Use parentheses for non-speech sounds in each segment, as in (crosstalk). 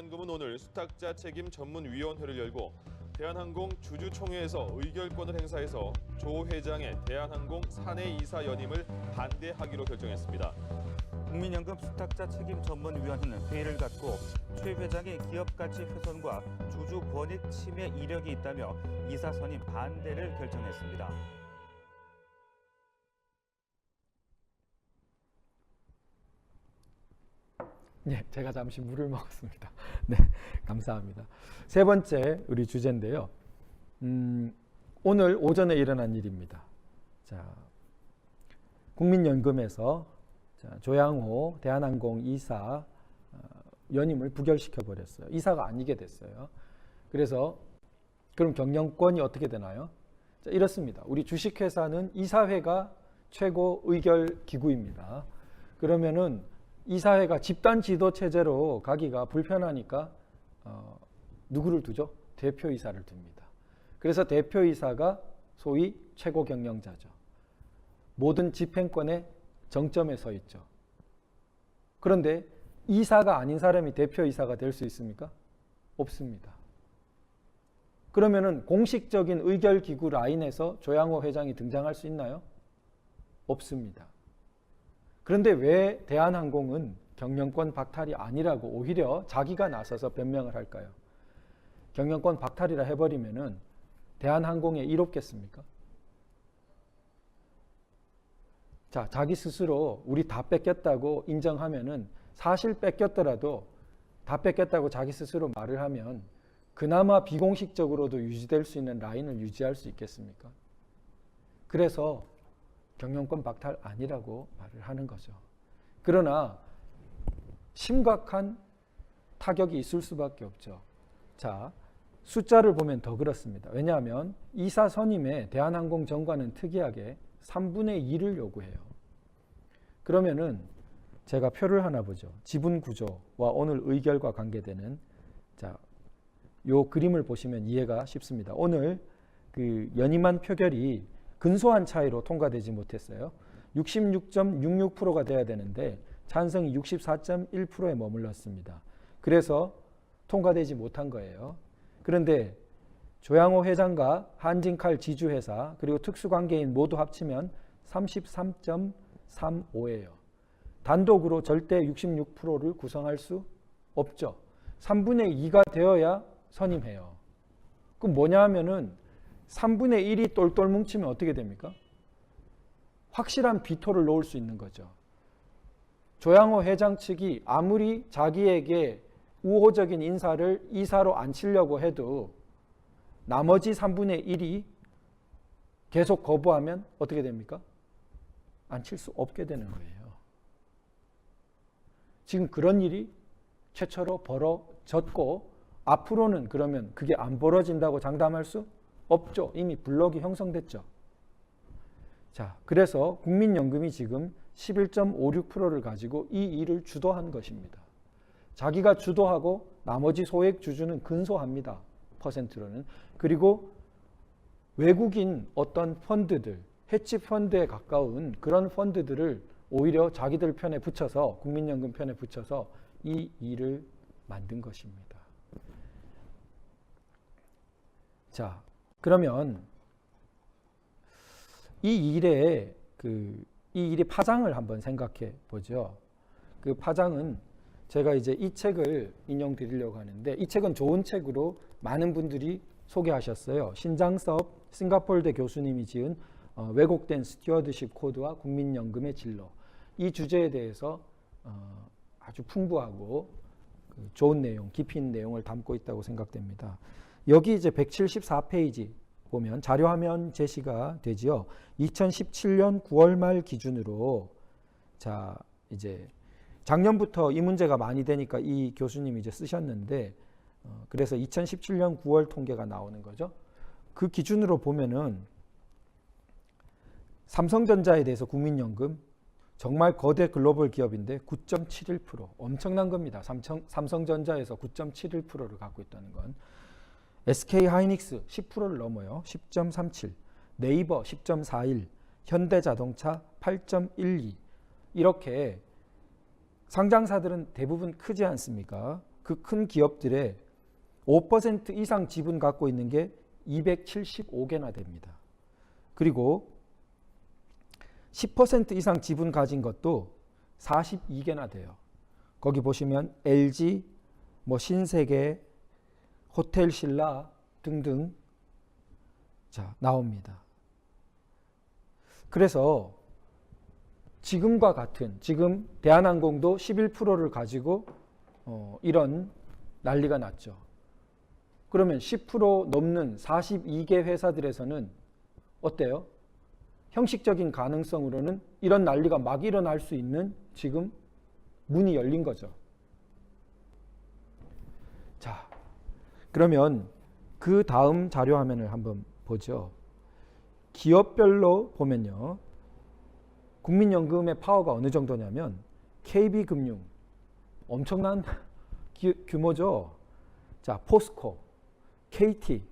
국민연금은 오늘 수탁자 책임 전문위원회를 열고 대한항공 주주총회에서 의결권을 행사해서 조 회장의 대한항공 사내 이사 연임을 반대하기로 결정했습니다. 국민연금 수탁자 책임 전문위원회는 회의를 갖고 최 회장의 기업 가치 훼손과 주주 권익 침해 이력이 있다며 이사 선임 반대를 결정했습니다. 네, 제가 잠시 물을 먹었습니다. (laughs) 네, 감사합니다. 세 번째 우리 주제인데요. 음, 오늘 오전에 일어난 일입니다. 자, 국민연금에서 자, 조양호 대한항공 이사 어, 연임을 부결시켜 버렸어요. 이사가 아니게 됐어요. 그래서 그럼 경영권이 어떻게 되나요? 자, 이렇습니다. 우리 주식회사는 이사회가 최고 의결 기구입니다. 그러면은 이 사회가 집단 지도 체제로 가기가 불편하니까 어, 누구를 두죠? 대표이사를 둡니다. 그래서 대표이사가 소위 최고 경영자죠. 모든 집행권의 정점에 서 있죠. 그런데 이사가 아닌 사람이 대표이사가 될 수 있습니까? 없습니다. 그러면은 공식적인 의결 기구 라인에서 조양호 회장이 등장할 수 있나요? 없습니다. 그런데 왜 대한항공은 경영권 박탈이 아니라고 오히려 자기가 나서서 변명을 할까요? 경영권 박탈이라 해버리면은 대한항공에 이롭겠습니까? 자, 자기 스스로 우리 다 뺏겼다고 인정하면은 사실 뺏겼더라도 다 뺏겼다고 자기 스스로 말을 하면 그나마 비공식적으로도 유지될 수 있는 라인을 유지할 수 있겠습니까? 그래서 경영권 박탈 아니라고 말을 하는 거죠. 그러나 심각한 타격이 있을 수밖에 없죠. 자, 숫자를 보면 더 그렇습니다. 왜냐하면 이사 선임에 대한항공 정관은 특이하게 3분의 2를 요구해요. 그러면은 제가 표를 하나 보죠. 지분 구조와 오늘 의결과 관계되는 자, 요 그림을 보시면 이해가 쉽습니다. 오늘 그 연임안 표결이 근소한 차이로 통과되지 못했어요. 66.66%가 돼야 되는데 찬성이 64.1%에 머물렀습니다. 그래서 통과되지 못한 거예요. 그런데 조양호 회장과 한진칼 지주회사 그리고 특수관계인 모두 합치면 33.35예요. 단독으로 절대 66%를 구성할 수 없죠. 3분의 2가 되어야 선임해요. 그럼 뭐냐 하면은 3분의 1이 똘똘 뭉치면 어떻게 됩니까? 확실한 비토를 놓을 수 있는 거죠. 조양호 회장 측이 아무리 자기에게 우호적인 인사를 이사로 앉히려고 해도 나머지 3분의 1이 계속 거부하면 어떻게 됩니까? 앉힐 수 없게 되는 거예요. 지금 그런 일이 최초로 벌어졌고 앞으로는 그러면 그게 안 벌어진다고 장담할 수 없죠. 이미 블록이 형성됐죠. 자, 그래서 국민연금이 지금 11.56%를 가지고 이 일을 주도한 것입니다. 자기가 주도하고 나머지 소액 주주는 근소합니다. 퍼센트로는. 그리고 외국인 어떤 펀드들, 해치 펀드에 가까운 그런 펀드들을 오히려 자기들 편에 붙여서 국민연금 편에 붙여서 이 일을 만든 것입니다. 자, 그러면 이 일의 그이 일의 파장을 한번 생각해 보죠. 그 파장은 제가 이제 이 책을 인용 드리려고 하는데 이 책은 좋은 책으로 많은 분들이 소개하셨어요. 신장섭 싱가포르대 교수님이 지은 어, 왜곡된 스튜어드십 코드와 국민연금의 진로 이 주제에 대해서 어, 아주 풍부하고 그 좋은 내용, 깊이 있는 내용을 담고 있다고 생각됩니다. 여기 이제 174페이지 보면 자료 화면 제시가 되지요. 2017년 9월 말 기준으로 자 이제 작년부터 이 문제가 많이 되니까 이 교수님이 이제 쓰셨는데 어, 그래서 2017년 9월 통계가 나오는 거죠. 그 기준으로 보면은 삼성전자에 대해서 국민연금 정말 거대 글로벌 기업인데 9.71% 엄청난 겁니다. 삼성, 삼성전자에서 9.71%를 갖고 있다는 건 SK 하이닉스 10%를 넘어요. 10.37. 네이버 10.41. 현대자동차 8.12. 이렇게 상장사들은 대부분 크지 않습니까? 그 큰 기업들의 5% 이상 지분 갖고 있는 게 275개나 됩니다. 그리고 10% 이상 지분 가진 것도 42개나 돼요. 거기 보시면 LG, 뭐 신세계, 호텔 신라 등등 자, 나옵니다. 그래서 지금과 같은 지금 대한항공도 11%를 가지고 어, 이런 난리가 났죠. 그러면 10% 넘는 42개 회사들에서는 어때요? 형식적인 가능성으로는 이런 난리가 막 일어날 수 있는 지금 문이 열린 거죠. 자, 그러면 그 다음 자료 화면을 한번 보죠. 기업별로 보면요. 국민연금의 파워가 어느 정도냐면 KB금융 엄청난 (laughs) 기- 규모죠. 자, 포스코, KT,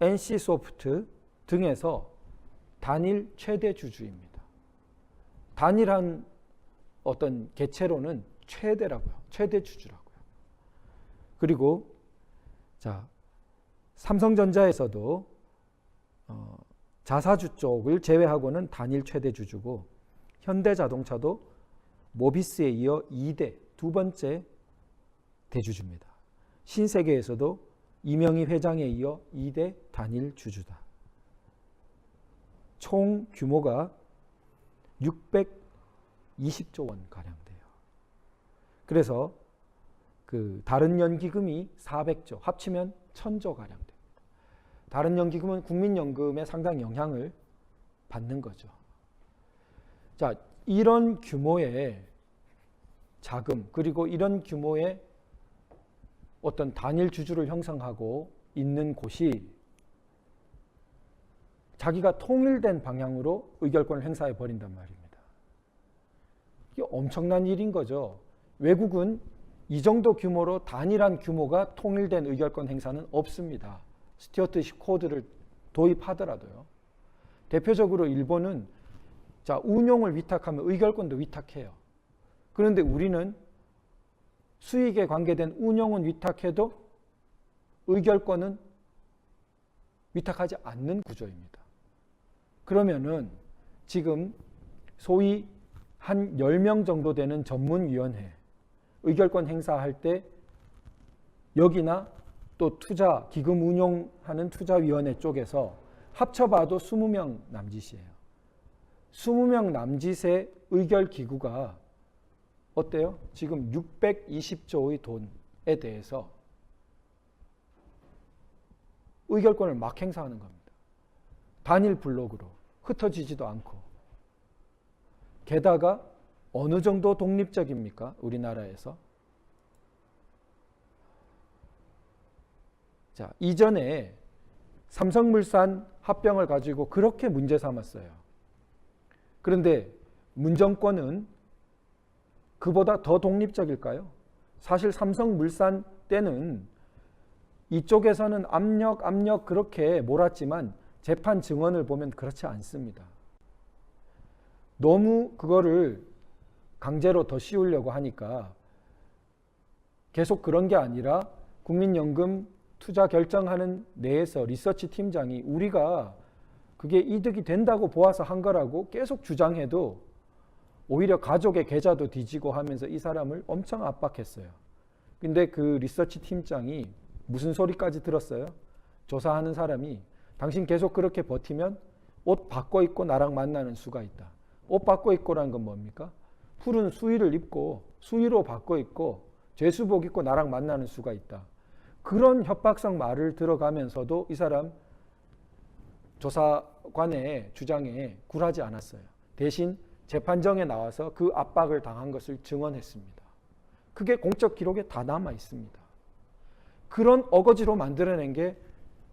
NC소프트 등에서 단일 최대 주주입니다. 단일한 어떤 개체로는 최대라고요. 최대 주주라고요. 그리고 자, 삼성전자에서도 어, 자사주 쪽을 제외하고는 단일 최대 주주고 현대자동차도 모비스에 이어 2대 두 번째 대주주입니다. 신세계에서도 이명희 회장에 이어 2대 단일 주주다. 총 규모가 620조 원 가량 돼요. 그래서 그 다른 연기금이 400조 합치면 1000조 가량 됩니다. 다른 연기금은 국민연금에 상당히 영향을 받는 거죠. 자, 이런 규모의 자금 그리고 이런 규모의 어떤 단일 주주를 형성하고 있는 곳이 자기가 통일된 방향으로 의결권을 행사해 버린단 말입니다. 이게 엄청난 일인 거죠. 외국은 이 정도 규모로 단일한 규모가 통일된 의결권 행사는 없습니다. 스튜어트십 코드를 도입하더라도요. 대표적으로 일본은 자 운용을 위탁하면 의결권도 위탁해요. 그런데 우리는 수익에 관계된 운용은 위탁해도 의결권은 위탁하지 않는 구조입니다. 그러면은 지금 소위 한 10명 정도 되는 전문위원회 의결권 행사할 때 여기나 또 투자 기금 운용하는 투자위원회 쪽에서 합쳐봐도 20명 남짓이에요. 20명 남짓의 의결 기구가 어때요? 지금 620조의 돈에 대해서 의결권을 막 행사하는 겁니다. 단일 블록으로 흩어지지도 않고 게다가 어느 정도 독립적입니까? 우리나라에서 자 이전에 삼성물산 합병을 가지고 그렇게 문제 삼았어요. 그런데 문정권은 그보다 더 독립적일까요? 사실 삼성물산 때는 이쪽에서는 압력 압력 그렇게 몰았지만 재판 증언을 보면 그렇지 않습니다. 너무 그거를 강제로 더 씌우려고 하니까 계속 그런 게 아니라 국민연금 투자 결정하는 내에서 리서치 팀장이 우리가 그게 이득이 된다고 보아서 한 거라고 계속 주장해도 오히려 가족의 계좌도 뒤지고 하면서 이 사람을 엄청 압박했어요. 근데 그 리서치 팀장이 무슨 소리까지 들었어요? 조사하는 사람이 당신 계속 그렇게 버티면 옷 바꿔 입고 나랑 만나는 수가 있다. 옷 바꿔 입고라는 건 뭡니까? 푸른 수의를 입고 수의로 바꿔 입고 죄수복 입고 나랑 만나는 수가 있다. 그런 협박성 말을 들어가면서도 이 사람 조사관의 주장에 굴하지 않았어요. 대신 재판정에 나와서 그 압박을 당한 것을 증언했습니다. 그게 공적 기록에 다 남아 있습니다. 그런 어거지로 만들어낸 게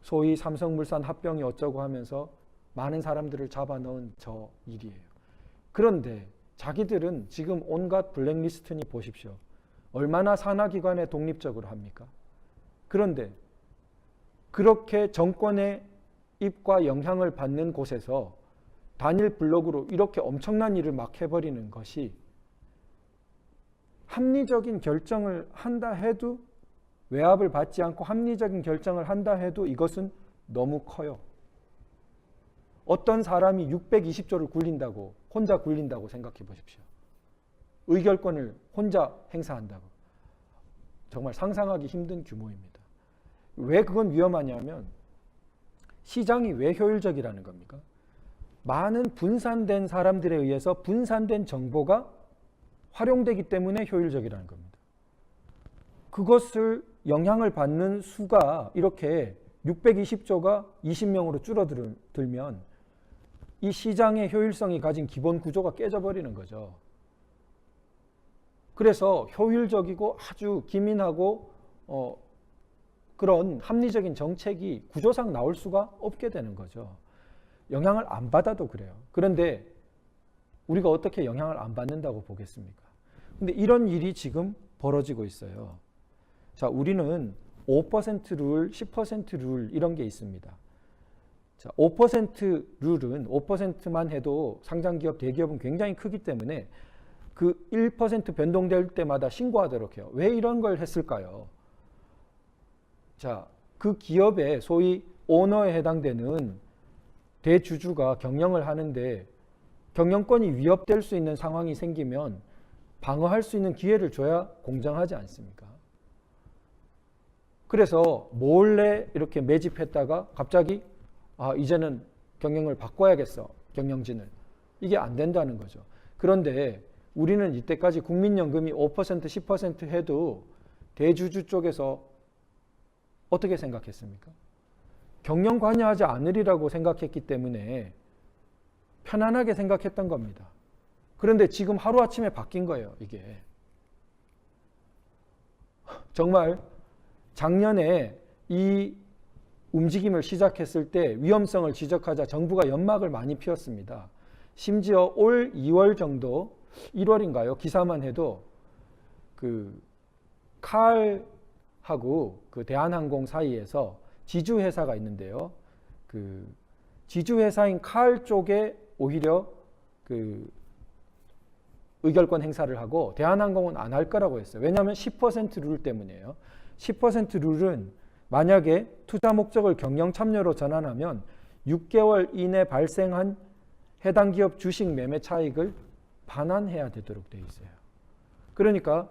소위 삼성물산 합병이 어쩌고 하면서 많은 사람들을 잡아 넣은 저 일이에요. 그런데 자기들은 지금 온갖 블랙리스트니 보십시오. 얼마나 산하기관에 독립적으로 합니까? 그런데 그렇게 정권의 입과 영향을 받는 곳에서 단일 블록으로 이렇게 엄청난 일을 막 해버리는 것이 합리적인 결정을 한다 해도 외압을 받지 않고 합리적인 결정을 한다 해도 이것은 너무 커요. 어떤 사람이 620조를 굴린다고 혼자 굴린다고 생각해 보십시오. 의결권을 혼자 행사한다고. 정말 상상하기 힘든 규모입니다. 왜 그건 위험하냐면 시장이 왜 효율적이라는 겁니까? 많은 분산된 사람들에 의해서 분산된 정보가 활용되기 때문에 효율적이라는 겁니다. 그것을 영향을 받는 수가 이렇게 620조가 20명으로 줄어들면 이 시장의 효율성이 가진 기본 구조가 깨져버리는 거죠. 그래서 효율적이고 아주 기민하고 어, 그런 합리적인 정책이 구조상 나올 수가 없게 되는 거죠. 영향을 안 받아도 그래요. 그런데 우리가 어떻게 영향을 안 받는다고 보겠습니까? 근데 이런 일이 지금 벌어지고 있어요. 자, 우리는 5% 룰, 10%룰 이런 게 있습니다. 자, 5% 룰은 5%만 해도 상장 기업, 대기업은 굉장히 크기 때문에 그 1% 변동될 때마다 신고하도록 해요. 왜 이런 걸 했을까요? 자, 그 기업의 소위 오너에 해당되는 대주주가 경영을 하는데 경영권이 위협될 수 있는 상황이 생기면 방어할 수 있는 기회를 줘야 공정하지 않습니까? 그래서 몰래 이렇게 매집했다가 갑자기 아, 이제는 경영을 바꿔야겠어. 경영진을. 이게 안 된다는 거죠. 그런데 우리는 이때까지 국민연금이 5% 10% 해도 대주주 쪽에서 어떻게 생각했습니까? 경영 관여하지 않으리라고 생각했기 때문에 편안하게 생각했던 겁니다. 그런데 지금 하루아침에 바뀐 거예요, 이게. 정말 작년에 이 움직임을 시작했을 때 위험성을 지적하자 정부가 연막을 많이 피웠습니다. 심지어 올 2월 정도, 1월인가요? 기사만 해도 그 칼하고 그 대한항공 사이에서 지주 회사가 있는데요. 그 지주 회사인 칼 쪽에 오히려 그 의결권 행사를 하고 대한항공은 안 할 거라고 했어요. 왜냐하면 10%룰 때문이에요. 10% 룰은 만약에 투자 목적을 경영 참여로 전환하면 6개월 이내 발생한 해당 기업 주식 매매 차익을 반환해야 되도록 돼 있어요. 그러니까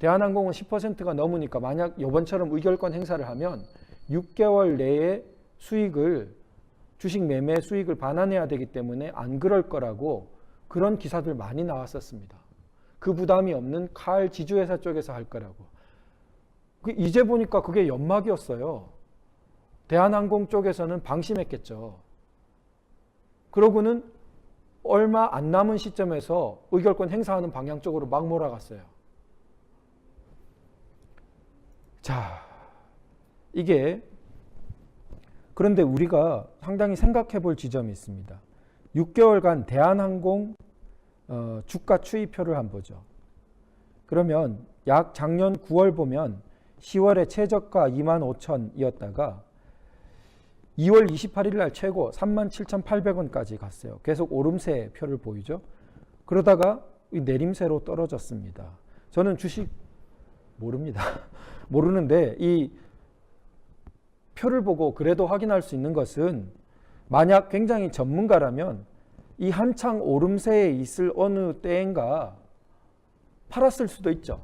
대한항공은 10%가 넘으니까 만약 이번처럼 의결권 행사를 하면 6개월 내에 수익을 주식 매매 수익을 반환해야 되기 때문에 안 그럴 거라고 그런 기사들 많이 나왔었습니다. 그 부담이 없는 칼 지주회사 쪽에서 할 거라고. 그 이제 보니까 그게 연막이었어요. 대한항공 쪽에서는 방심했겠죠. 그러고는 얼마 안 남은 시점에서 의결권 행사하는 방향 쪽으로 막 몰아갔어요. 자, 이게 그런데 우리가 상당히 생각해 볼 지점이 있습니다. 6개월간 대한항공 어, 주가 추이표를 한번 보죠. 그러면 약 작년 9월 보면 10월에 최저가 2만 5천이었다가 2월 28일 날 최고 3만 7,800원까지 갔어요. 계속 오름세 표를 보이죠. 그러다가 내림세로 떨어졌습니다. 저는 주식 모릅니다. (laughs) 모르는데 이 표를 보고 그래도 확인할 수 있는 것은 만약 굉장히 전문가라면 이 한창 오름세에 있을 어느 때인가 팔았을 수도 있죠.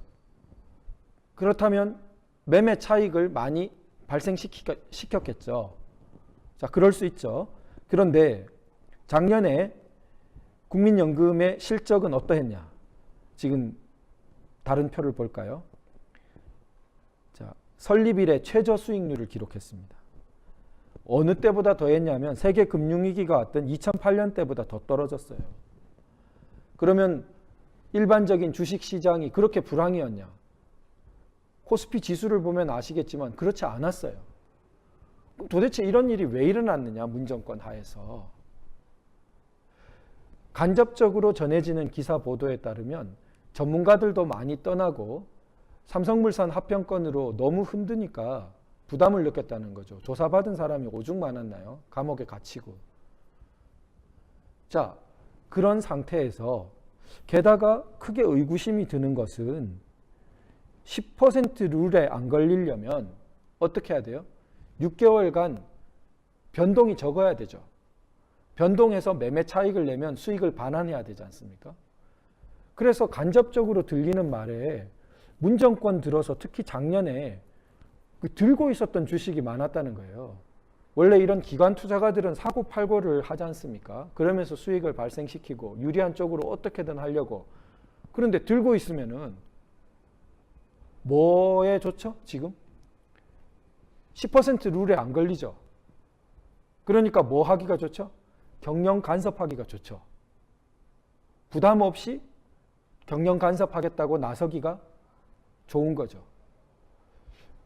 그렇다면 매매 차익을 많이 발생시켰겠죠. 자, 그럴 수 있죠. 그런데 작년에 국민연금의 실적은 어떠했냐? 지금 다른 표를 볼까요? 자, 설립일에 최저 수익률을 기록했습니다. 어느 때보다 더 했냐면 세계 금융위기가 왔던 2008년 때보다 더 떨어졌어요. 그러면 일반적인 주식 시장이 그렇게 불황이었냐? 코스피 지수를 보면 아시겠지만 그렇지 않았어요. 도대체 이런 일이 왜 일어났느냐? 문정권 하에서. 간접적으로 전해지는 기사 보도에 따르면 전문가들도 많이 떠나고 삼성물산 합병권으로 너무 힘드니까 부담을 느꼈다는 거죠. 조사받은 사람이 오죽 많았나요? 감옥에 갇히고. 자, 그런 상태에서 게다가 크게 의구심이 드는 것은 10% 룰에 안 걸리려면 어떻게 해야 돼요? 6개월간 변동이 적어야 되죠. 변동해서 매매 차익을 내면 수익을 반환해야 되지 않습니까? 그래서 간접적으로 들리는 말에 문정권 들어서 특히 작년에 그 들고 있었던 주식이 많았다는 거예요. 원래 이런 기관 투자가들은 사고 팔고를 하지 않습니까? 그러면서 수익을 발생시키고 유리한 쪽으로 어떻게든 하려고. 그런데 들고 있으면은 뭐에 좋죠? 지금 10% 룰에 안 걸리죠. 그러니까 뭐 하기가 좋죠? 경영 간섭하기가 좋죠. 부담 없이 경영 간섭하겠다고 나서기가 좋은 거죠.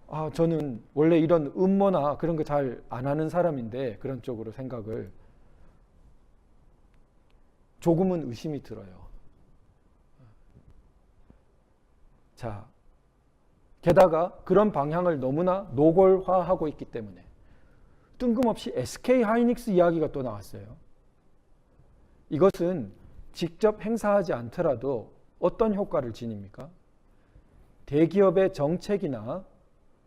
아, 저는 원래 이런 음모나 그런 거 잘 안 하는 사람인데 그런 쪽으로 생각을 조금은 의심이 들어요. 자, 게다가 그런 방향을 너무나 노골화하고 있기 때문에 뜬금없이 SK 하이닉스 이야기가 또 나왔어요. 이것은 직접 행사하지 않더라도 어떤 효과를 지닙니까? 대기업의 정책이나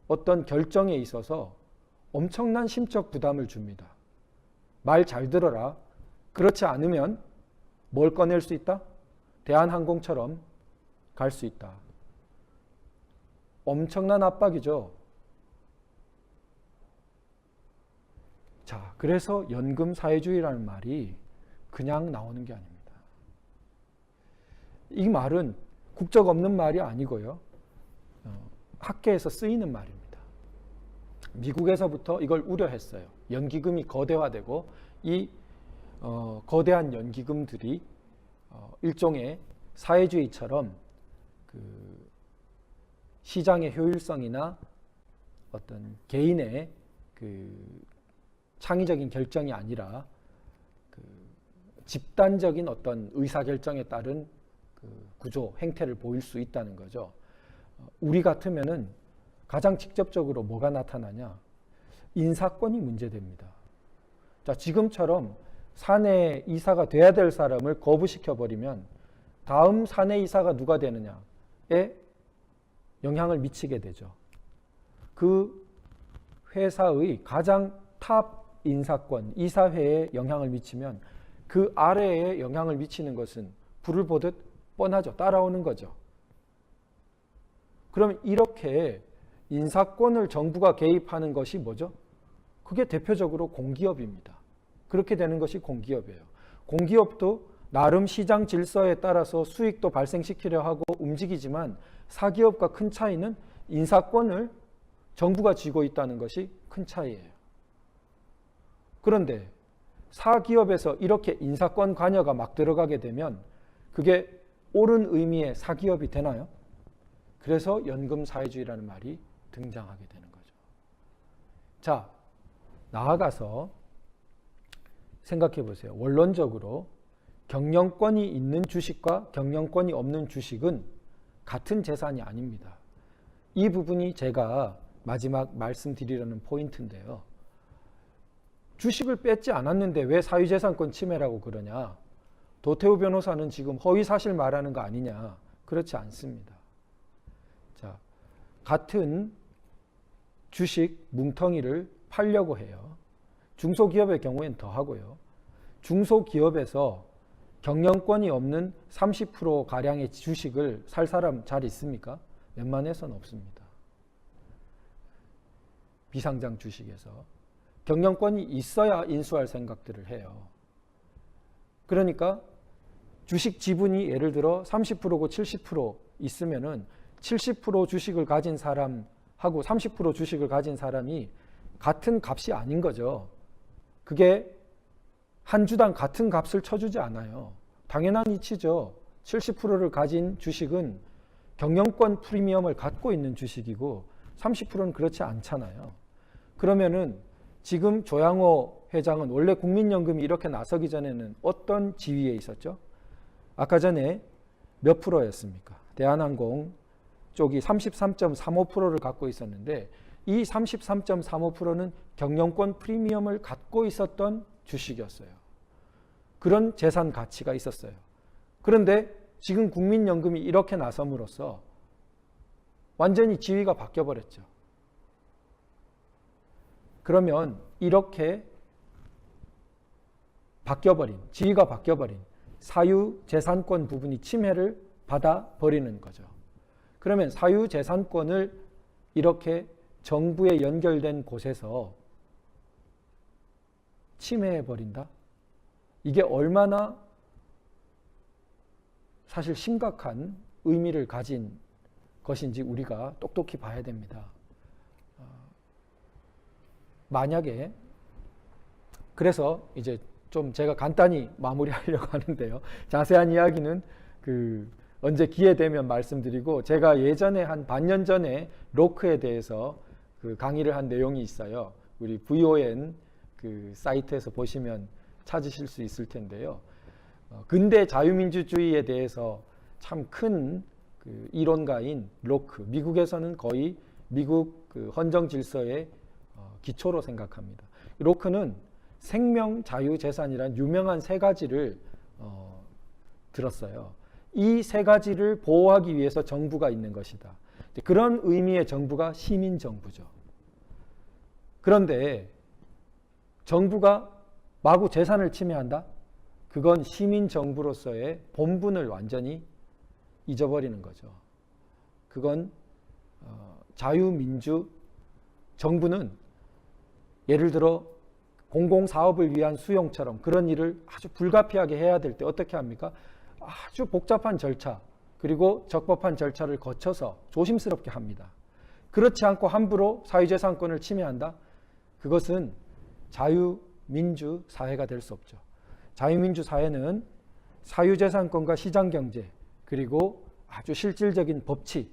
어떤 결정에 있어서 엄청난 심적 부담을 줍니다. 말 잘 들어라. 그렇지 않으면 뭘 꺼낼 수 있다? 대한항공처럼 갈 수 있다. 엄청난 압박이죠. 자, 그래서 연금 사회주의라는 말이 그냥 나오는 게 아닙니다. 이 말은 국적 없는 말이 아니고요. 어, 학계에서 쓰이는 말입니다. 미국에서부터 이걸 우려했어요. 연기금이 거대화되고 이 어, 거대한 연기금들이 어, 일종의 사회주의처럼 그 시장의 효율성이나 어떤 개인의 그 창의적인 결정이 아니라 그 집단적인 어떤 의사 결정에 따른 그 구조 행태를 보일 수 있다는 거죠. 어, 우리 같으면은 가장 직접적으로 뭐가 나타나냐? 인사권이 문제됩니다. 자, 지금처럼 사내 이사가 돼야 될 사람을 거부시켜 버리면 다음 사내 이사가 누가 되느냐에 영향을 미치게 되죠. 그 회사의 가장 탑 인사권, 이사회에 영향을 미치면 그 아래에 영향을 미치는 것은 불을 보듯 뻔하죠. 따라오는 거죠. 그럼 이렇게 인사권을 정부가 개입하는 것이 뭐죠? 그게 대표적으로 공기업입니다. 그렇게 되는 것이 공기업이에요. 공기업도 나름 시장 질서에 따라서 수익도 발생시키려 하고 움직이지만 사기업과 큰 차이는 인사권을 정부가 쥐고 있다는 것이 큰 차이예요. 그런데 사기업에서 이렇게 인사권 관여가 막 들어가게 되면 그게 옳은 의미의 사기업이 되나요? 그래서 연금 사회주의라는 말이 등장하게 되는 거죠. 자, 나아가서 생각해 보세요. 원론적으로 경영권이 있는 주식과 경영권이 없는 주식은 같은 재산이 아닙니다. 이 부분이 제가 마지막 말씀드리려는 포인트인데요. 주식을 뺏지 않았는데 왜 사유재산권 침해라고 그러냐? 도태우 변호사는 지금 허위 사실 말하는 거 아니냐? 그렇지 않습니다. 자, 같은 주식 뭉텅이를 팔려고 해요. 중소기업의 경우엔 더 하고요. 중소기업에서 경영권이 없는 30% 가량의 주식을 살 사람 잘 있습니까? 웬만해서는 없습니다. 비상장 주식에서 경영권이 있어야 인수할 생각들을 해요. 그러니까 주식 지분이 예를 들어 30%고 70% 있으면은 70% 주식을 가진 사람하고 30% 주식을 가진 사람이 같은 값이 아닌 거죠. 그게 한 주당 같은 값을 쳐주지 않아요. 당연한 이치죠. 70%를 가진 주식은 경영권 프리미엄을 갖고 있는 주식이고 30%는 그렇지 않잖아요. 그러면은 지금 조양호 회장은 원래 국민연금이 이렇게 나서기 전에는 어떤 지위에 있었죠? 아까 전에 몇 프로였습니까? 대한항공 쪽이 33.35%를 갖고 있었는데 이 33.35%는 경영권 프리미엄을 갖고 있었던 주식이었어요. 그런 재산 가치가 있었어요. 그런데 지금 국민연금이 이렇게 나섬으로써 완전히 지위가 바뀌어 버렸죠. 그러면 이렇게 바뀌어버린 지위가 바뀌어버린 사유 재산권 부분이 침해를 받아 버리는 거죠. 그러면 사유 재산권을 이렇게 정부에 연결된 곳에서 침해해 버린다. 이게 얼마나 사실 심각한 의미를 가진 것인지 우리가 똑똑히 봐야 됩니다. 어, 만약에 그래서 이제 좀 제가 간단히 마무리하려고 (laughs) 하는데요. 자세한 이야기는 그 언제 기회 되면 말씀드리고 제가 예전에 한 반년 전에 로크에 대해서 그 강의를 한 내용이 있어요. 우리 VON 그 사이트에서 보시면 찾으실 수 있을 텐데요. 어, 근대 자유민주주의에 대해서 참 큰 그 이론가인 로크, 미국에서는 거의 미국 그 헌정 질서의 어, 기초로 생각합니다. 로크는 생명, 자유, 재산이란 유명한 세 가지를 어, 들었어요. 이 세 가지를 보호하기 위해서 정부가 있는 것이다. 그런 의미의 정부가 시민 정부죠. 그런데 정부가 마구 재산을 침해한다? 그건 시민 정부로서의 본분을 완전히 잊어버리는 거죠. 그건 어, 자유민주 정부는 예를 들어 공공사업을 위한 수용처럼 그런 일을 아주 불가피하게 해야 될 때 어떻게 합니까? 아주 복잡한 절차 그리고 적법한 절차를 거쳐서 조심스럽게 합니다. 그렇지 않고 함부로 사유재산권을 침해한다? 그것은 자유민주 사회가 될 수 없죠. 자유민주 사회는 사유재산권과 시장경제 그리고 아주 실질적인 법치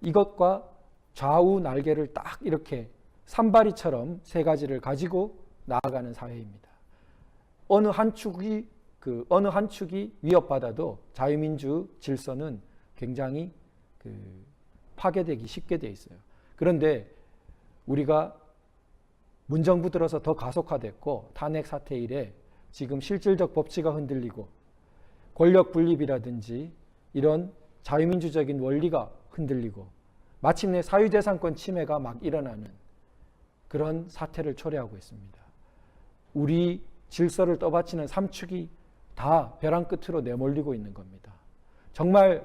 이것과 좌우 날개를 딱 이렇게 산바리처럼 세 가지를 가지고 나아가는 사회입니다. 어느 한 축이 그 어느 한 축이 위협받아도 자유민주 질서는 굉장히 그 파괴되기 쉽게 돼 있어요. 그런데 우리가 문정부 들어서 더 가속화됐고 탄핵 사태 이래 지금 실질적 법치가 흔들리고 권력 분립이라든지 이런 자유민주적인 원리가 흔들리고 마침내 사유재산권 침해가 막 일어나는 그런 사태를 초래하고 있습니다. 우리 질서를 떠받치는 삼축이 다 벼랑 끝으로 내몰리고 있는 겁니다. 정말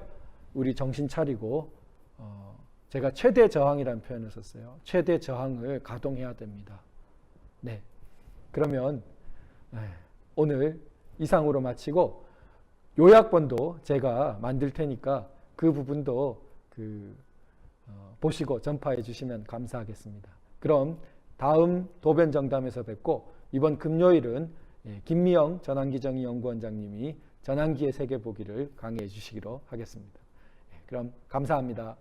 우리 정신 차리고 어, 제가 최대 저항이라는 표현을 썼어요. 최대 저항을 가동해야 됩니다. 네. 그러면 네, 오늘 이상으로 마치고 요약본도 제가 만들 테니까 그 부분도 그 어, 보시고 전파해 주시면 감사하겠습니다. 그럼 다음 도변 정담에서 뵙고 이번 금요일은 예, 김미영 전환기정의 연구원장님이 전환기의 세계 보기를 강의해 주시기로 하겠습니다. 예, 그럼 감사합니다.